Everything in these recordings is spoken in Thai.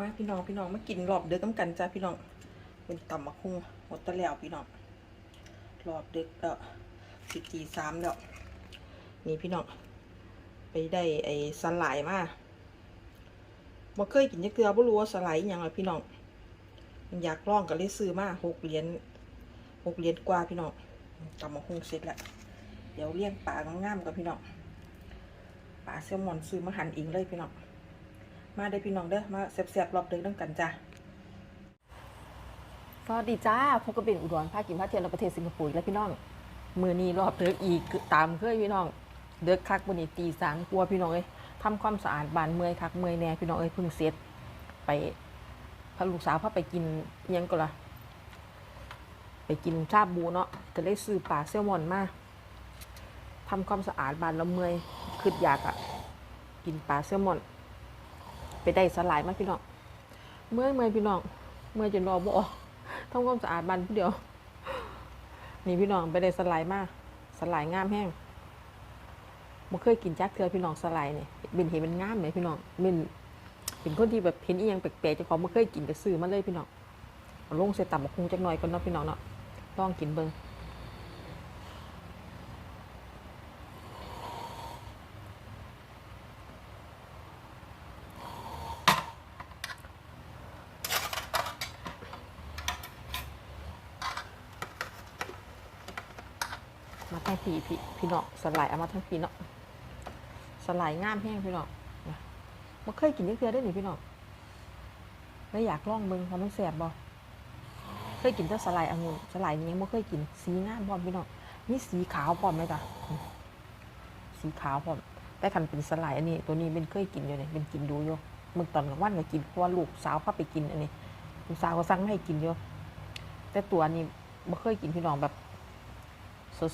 มาพี่น้องพี่น้องมากินรอบเด็กน้ำกันจ้าพี่น้องเป็นตำมะคุ้งหมดตะแล้วพี่น้องรอบเด็กเออสิบจีสามแล้วนี่พี่น้องไปได้ไอ้สลด์มาบ่เคยกินยักเตือบ่รู้ว่าสลด์อิหยังล่ะพี่น้องมันอยากลองก็เลยซื้อมาหกเหรียญหกเหรียญกว่าพี่น้องตำมะคุ้งเสร็จแล้วเดี๋ยวเลี้ยงปลางามๆกับพี่น้องปลาแซลมอนซื้อมาหั่นเองเลยพี่น้อง มาได้พี่น้องเด้อมาแซ่บๆรอบเดึกน้ำกันจ้าสวัสดีจ้าพบกับเป็นอุดรภาคกินภาคเทียนประเทศสิงคโปร์แล้วพี่น้องมือนี้รอบเดือกอีกตามเคยพี่น้องเดือกคักบนนี้ตีสามกลัวพี่น้องเอ้ยทำความสะอาดบ้านเมื่อยคักเมื่อยแน่พี่น้องเอ้ยพิ่งเสร็จไปพาลูกสาวพาไปกินยังก็ละไปกินชาบูเนาะก็เลยซื้อปลาแซลมอนมาทำความสะอาดบ้านแล้วเมื่อยคืดอยากอะกินปลาแซลมอน ไปได้สลายมากพี่น้องเมื่อยเมื่อยพี่น้องเมื่อยจนรอบ่ออกทำความสะอาดบ้านเดียวนี่พี่น้องไปได้สไลด์มากสไลด์งามแห้งบ่เคยกินจักเทือพี่น้องสไลด์เนี่ยเป็นเห็นมันงามไหมพี่น้องเป็นเป็นคนที่แบบเห็นอีหยังแปลกๆจ้าของบ่เคยกินก็ซื้อมาเลยพี่น้องลงใส่ต่ำบักคุงจักหน่อยก่อนเนาะพี่น้องเนาะลองกินเบิ่งมาทั้ง พี่พี่พี่น้องสไลด์เอามาทั้งพี่เนาะสไลด์ง่ามแห้งพี่น้องนเคยกินจักเทือได้อนี่พี่น้องแล้วอยากลองเบิ่งว่ามันแซ่บบ่เคยกินแต่สไลด์องุ่นสไลด์นี้ยังบ่เคยกิน สีงามพร้อมพี่น้องมีสีขาวพร้อมไหมจ๊ะสีขาวพร้อมแต่คันเป็นสไลด์อันนี้ ตัวนี้เป็นเคยกินอยู่เนี่ยเป็นกินดูอยู่มึงตอนกลางวันก็กินเพราะว่าลูกสาวพาไปกินอันนี้ลูกสาวก็สั่งมาให้กินอยู่แต่ตัวนี้บ่เคยกินพี่น้องแบบ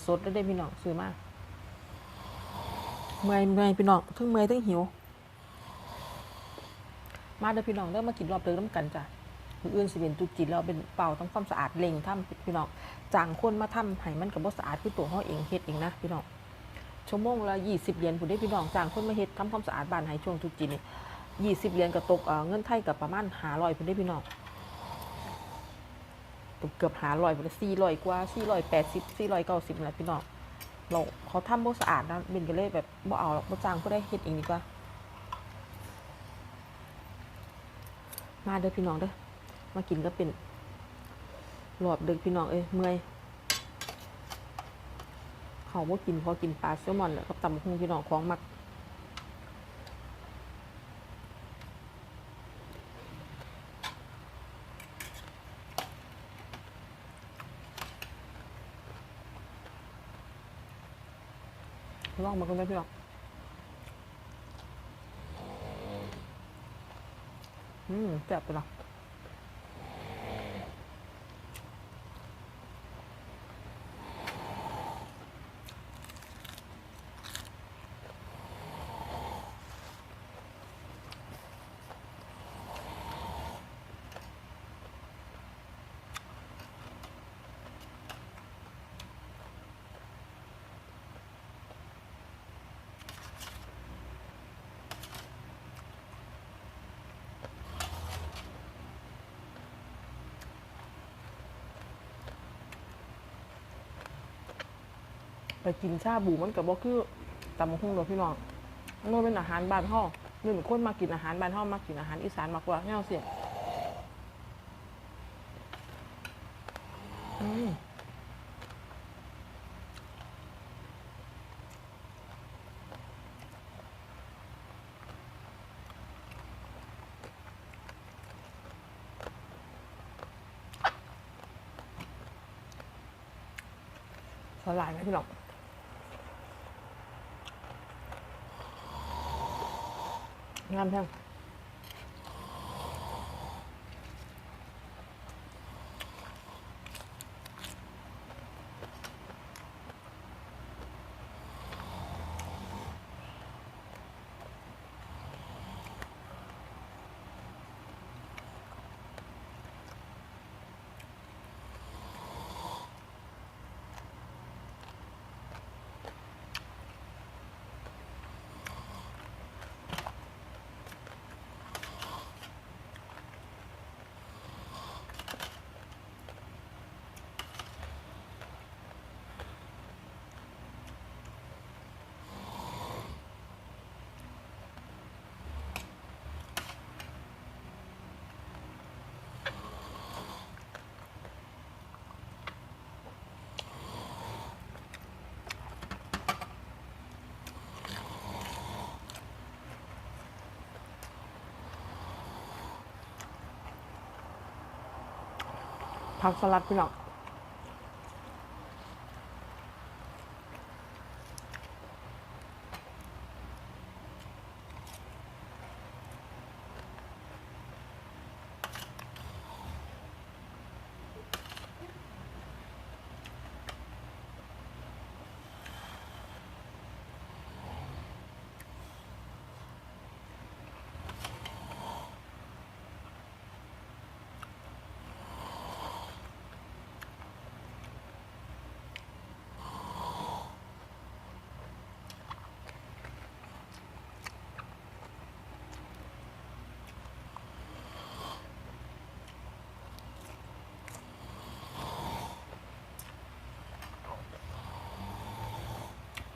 สดๆแล้วได้พี่น้องซื้อมากเมื่อยเมื่อยพี่น้องทั้งเมื่อยทั้งหิว มาเด้อพี่น้องเด้อมากินรอบเดิมน้ำกันจ้ะมื้ออื่นสิเป็นตุจีนเราเป็นเป่าทำความสะอาดเล่งทำพี่น้องจ้างคนมาทำให้มันกับบ่สะอาดคือตัวเฮาเองเฮ็ดเองนะพี่น้องชั่วโมงละ20เหรียญผู้ได้พี่น้องจ้างคนมาเฮ็ดทำความสะอาดบ้านให้ช่วงตุจีนนี่20เหรียญก็ตกเงินไทยก็ประมาณ500ผู้ได้พี่น้อง เกือบหาร้อยไปสี่ร้อยกว่าสี่ร้อยแปดสิบสี่ร้อยเก้าสิบแหละพี่น้องเราเขาทำบ่สะอาดนะเบนก็เลยแบบบ่เอาหรอกบ่จ้างก็ได้เฮ็ดเองดีกว่า มาเด้อพี่น้องเด้อมากินก็เป็นรอบเด็กพี่น้องเอ้ยเมื่อยเขาบ่กินพอกินปลาแซลมอนแล้วกับตำบักหุ่งพี่น้องของมัก องมากันได้พี่น้องอืมแซ่บไปละ ไปกินชาบูมันกับบ่คือตำบักหุ่งดอกพี่น้องมันเป็นอาหารบ้านห้องนี่เป็นคนมากินอาหารบ้านห้องมากินอาหารอีสานมากกว่าแน่เสียอืมสลายไหมพี่น้อง งา พักสลัดพี่น้อง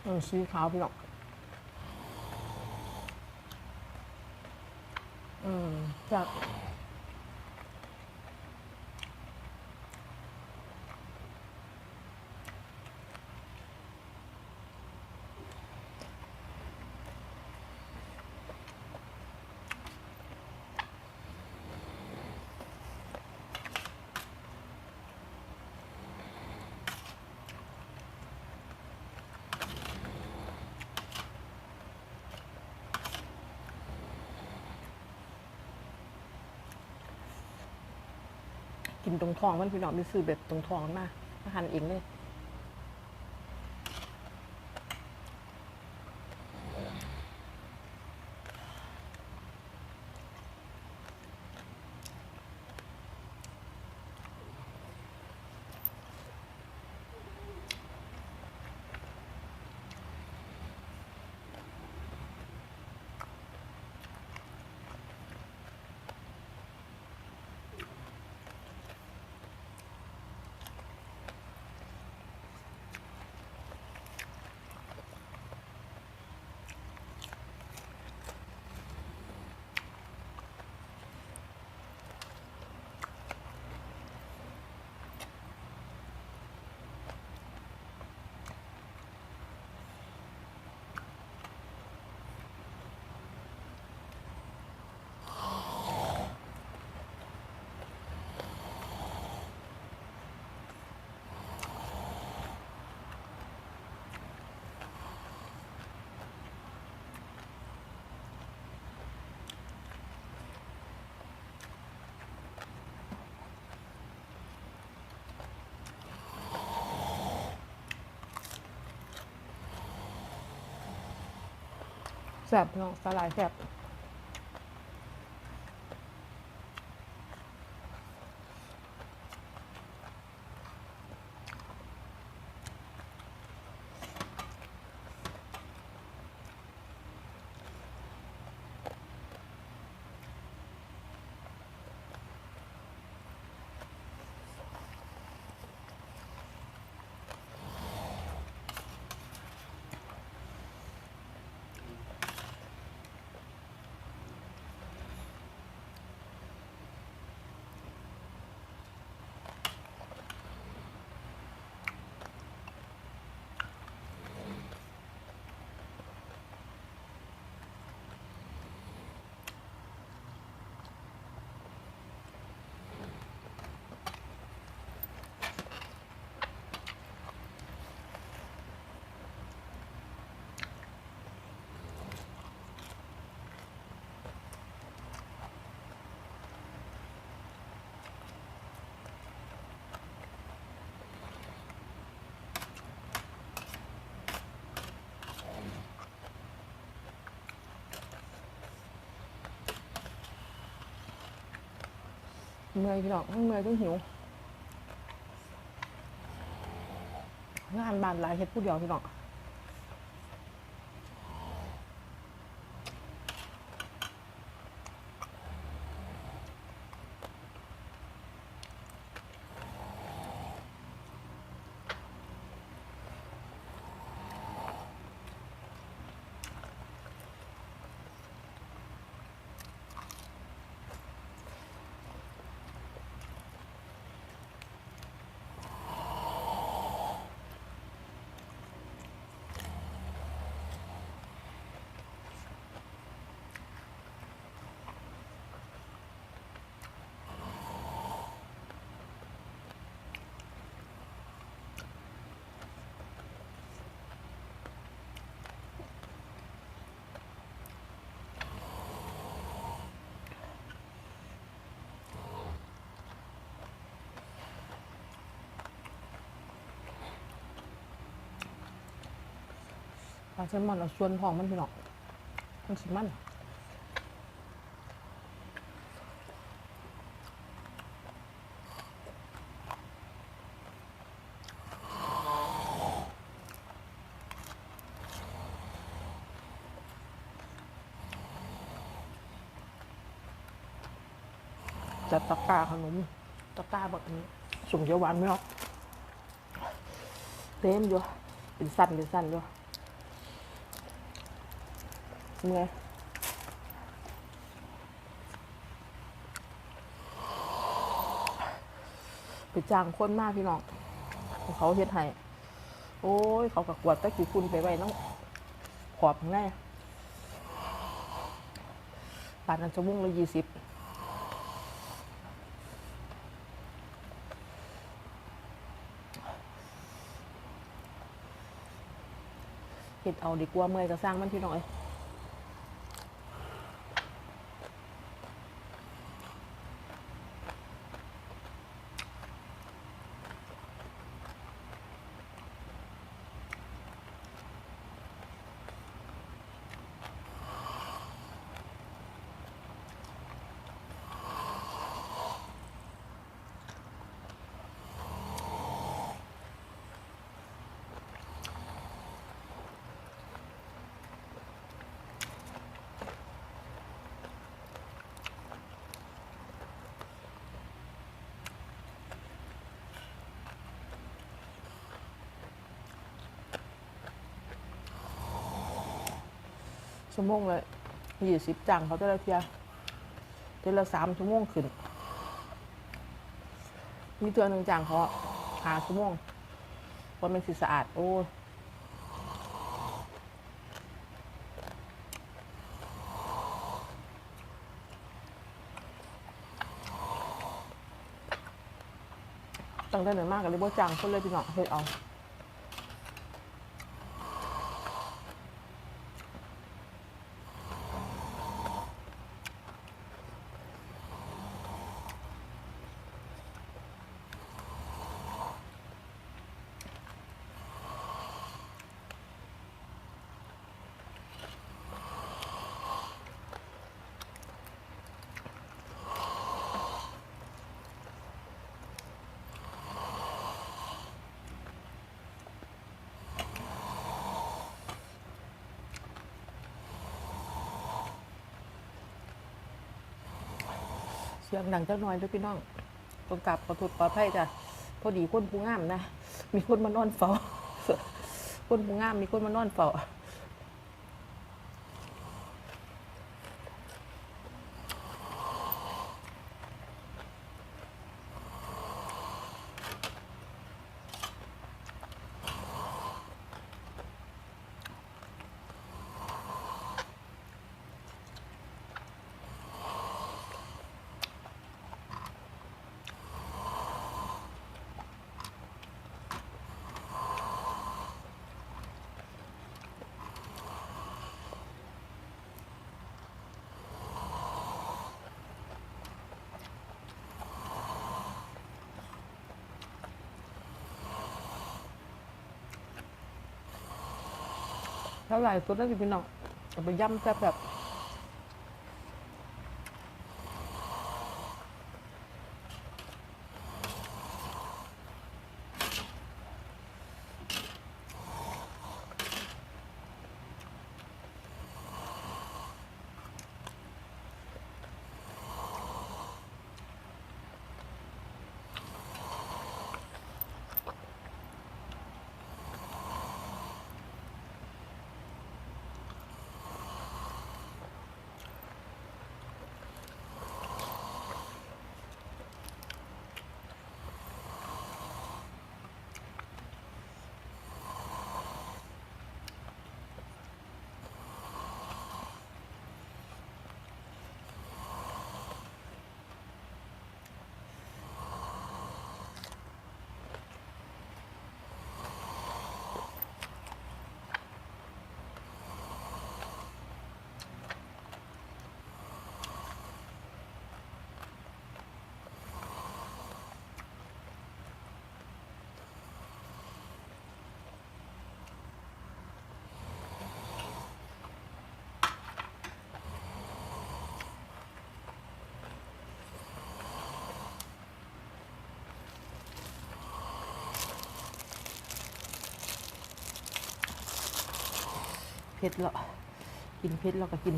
เออสีขาวพี่น้องอืมจาก กินตรงท้องมันพี่น้องมีซื้อแบบตรงท้องมามาหั่นเองเลย แสบพี่น้องสลายแสบ เมื่อยพี่น้องเมื่อยทั้งหิวงานบานหลายเฮ็ดผู้เดียวพี่น้อง ปลาแซลมอนเอาส่วนท้องมันพี่น้องมันสิมันจัดตะกร้าขนมตะกร้าแบบนี้สุ่มเยวหวานไหม่ออกเต็มอยู่เป็นสั้นเป็นสั้นอยู่ เมื่อยไปจ้างคนมากพี่น้องเขาเฮ็ดให้โอ้ย เขากะกวดตะกี้คุณไปไว้น้องขอบข้างในปานนั้นจะมุ่งละยี่สิบเห็ดเอาดีกว่าเมื่อยก็สร้างมันพี่น้องเอ้ย ชั่วโมงเลยยี่สิบจังเขาจะได้เพียเดือนละสามชั่วโมงขึ้น มีตัวหนึ่งจังเขาหาชั่วโมงเพราะมันสิสะอาด โอ้ยตั้งแต่เหนื่อยมากกันเลยบ่จังคนเลยพี่น้องเฮ็ดเอา เสียงดังจักหน่อยด้วยพี่น้องต้องกลับขอโทษขออภัยจ้ะพอดีคนผู้งามนะ มีคนมานอนเฝ้าคนผู้งามมีคนมานอนเฝ้า เท่าไหร่ตัวนั้นสิพี่น้องเอาไปย่ำแซ่บแบบ ผ็ดแล้วกินเผ็ดแล้วก็กิน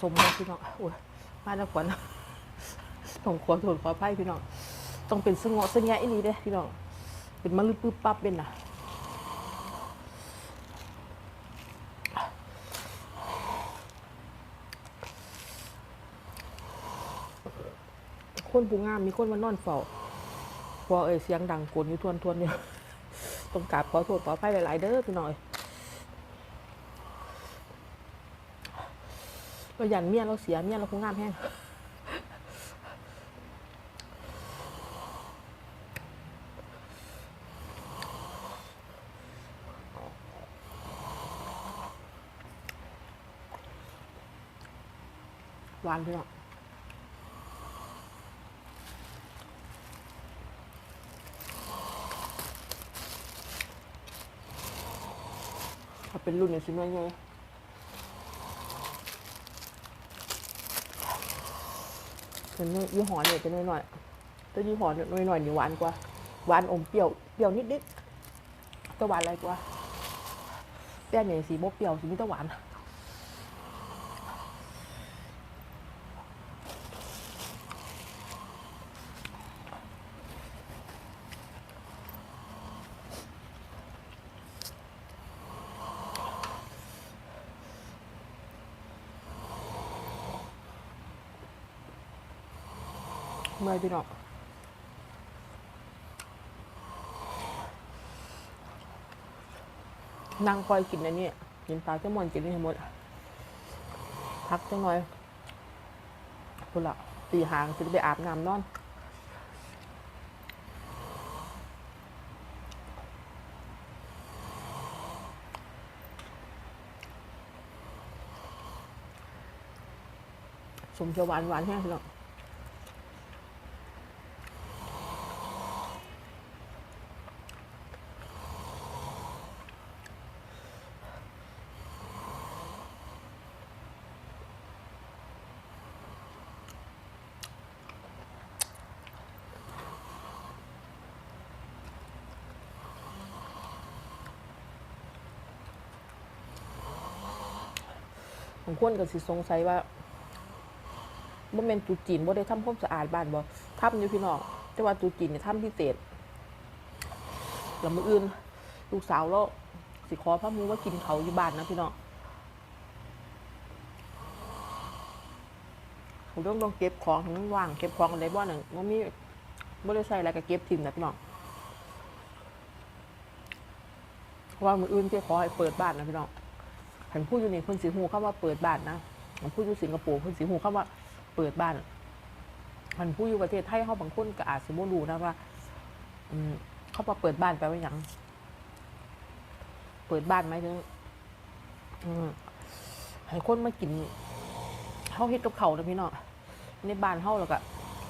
สมแล้วพี่น้องโอ้ยมาแล้วก่อนนะต้องขอโทษขออภัยพี่น้องต้องเป็นสงอสงแงอีนี้เด้พี่น้องเป็นมะลือปื๊บปั๊บเป็นนะคนผู้งามมีคนมานอนเฝ้าพอเอ่ยเสียงดังโกนอยู่ทวนทวนเนี่ยต้องกราบขอโทษขออภัยหลาย ๆ เด้อพี่น้อย เราหยันเมียเราเสียเมียเราคงงามแห้งหวานพี่น้องถ้าเป็นรุ่นเนี่ยสิไม่ไง เป็นยี่ห้อเนี่ยจะน้อยหน่อยๆแต่ยี่ห้อเนี่ยน้อยหน่อยๆนี่หวานกว่า หวานอมเปรี้ยว เปรี้ยวนิดๆแต่หวานอะไรกว่าแป้งเนี่ยสีโมเปรี้ยวสีมิตรหวาน เมื่อยพี่น้องนั่งคอยกินอันนี้กินปลาแซลมอนกินนี่ให้หมดพักจังหน่อยพุ่นละตีหางจะไปอาบน้ำนอนสมเขียวหวานหวานแห้งพี่น้อง บางคนก็สิสงสัยว่าบ่แม่นตูจีนบ่ได้ทำความสะอาดบ้านบ่ทำอยู่พี่น้องแต่ว่าตูจีนเนี่ยทำพิเศษแล้วมื้ออื่น ลูกสาวเราสิขอพระมูว่ากินเขาอยู่บ้านนะพี่น้องผมต้องต้องเก็บของทั้งว่างเก็บของอะไรบ้านหนึ่งว่ามีบ่ได้ใส่อะไรก็เก็บทิ้งนะพี่น้องเพราะว่ามืออื่นที่ขอให้เปิดบ้านนะพี่น้อง หันพูดอยู่นี่เพิ่นสิหูเข้าว่าเปิดบ้านนะหันพูดอยู่สิงคโปร์เพิ่นสิหูเข้าว่าเปิดบ้านหันพูดอยู่ประเทศไทยเขาบางคนก็อาจสิบ่รู้นะว่าอืมเขาว่าเปิดบ้านแปลว่าหยังเปิดบ้านไหมายถึงอืมให้คนมากินเฮาเฮ็ดกับเขานะพี่น้องในบ้านเฮาแล้วก็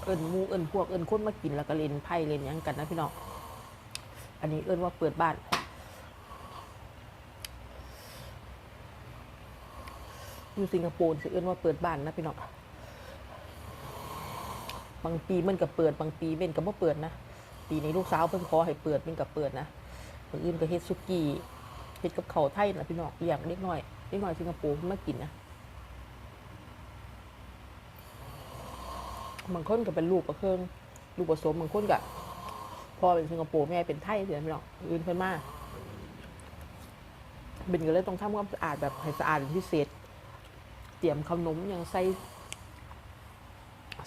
เอิ้นหมู่เอิ้นพวกเอิ้นคนมากินแล้วก็เล่นไพ่เล่นยังกันนะพี่น้อง อันนี้เอิ้นว่าเปิดบ้าน อยู่สิงคโปร์สิเอิ้นว่าเปิดบ้านนะพี่น้องบางปีมันก็เปิดบางปีเว้นก็บ่เปิดนะปีนี้ลูกสาวเพิ่นขอให้เปิดมันก็เปิดนะคนอื่นก็เฮ็ดซุกี้เฮ็ดกับเขาไทยนะพี่น้องอย่างเล็กน้อยเล็กน้อยสิงคโปร์เพิ่นมากินนะบางคนก็เป็นลูกประเครื่องลูกผสมบางคนก็พ่อเป็นสิงคโปร์แม่เป็นไทยเสียพี่น้องอื่นเพิ่นมาเบนก็เลยต้องทำความสะอาดแบบให้สะอาดเป็นพิเศษ ตรียมขนมอย่างใส่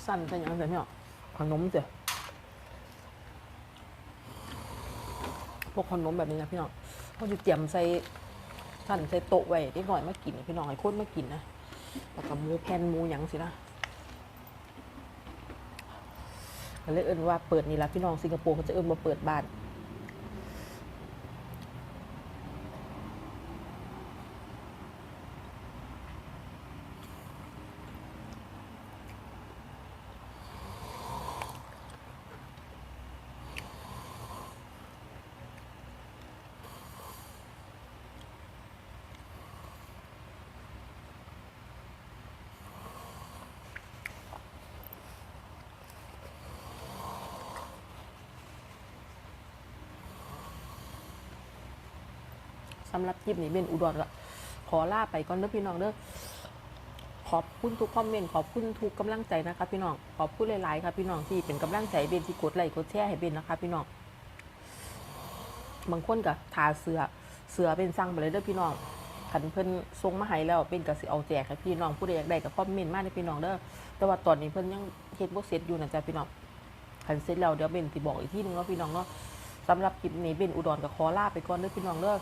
สั้นใส่ยังใส่ไม่ออกขนมเสียพวกขนมแบบนี้นะพี่น้องเขาจะเตรียมใส่สั้นใส่โต๊ะไว้นิดหน่อยมากินพี่น้องให้คนมากินนะแล้วก็หมูแผ่นหมูหยังสินะก็เลยเอิ้นว่าเปิดนี่ละพี่น้องสิงคโปร์เขาจะเอิ้นว่าเปิดบ้านำหรับคลิปนี้เบนอุดรก็ขอลาไปก่อนเด้อพี่น้องเด้อขอบคุณทุกคอมเมนต์ขอบคุณทุกกำลังใจนะคะพี่น้องขอบคุณหลายๆครับพี่น้องที่เป็นกำลังใจเบนที่กดไลค์กดแชร์ให้เบนนะคะ พี่น้องบางคนก็ทาเสือเสือเป็นสั่งไปเลยเด้อพี่น้องขันเพิ่นส่งมาให้แล้วเป็นก็สิเอาแจกให้พี่น้องผู้ใดอยากได้ก็คอมเมนต์มาในพี่น้องเด้อแต่ว่าตอนนี้เพิ่นยังเฮ็ดบ่เสร็จอยู่นะจ๊ะพี่น้องคันเสร็จแล้วเดี๋ยวเบนสิบอกอีกที่นึงเนาะพี่น้องเนาะสำหรับคลิปนี้เบนอุดรกับคอลาไปก่อนเด้อพี่น้องเด้อ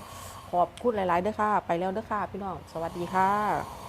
อบคุณหลาย ๆ เด้อค่ะ ไปแล้วเด้อค่ะ พี่น้อง สวัสดีค่ะ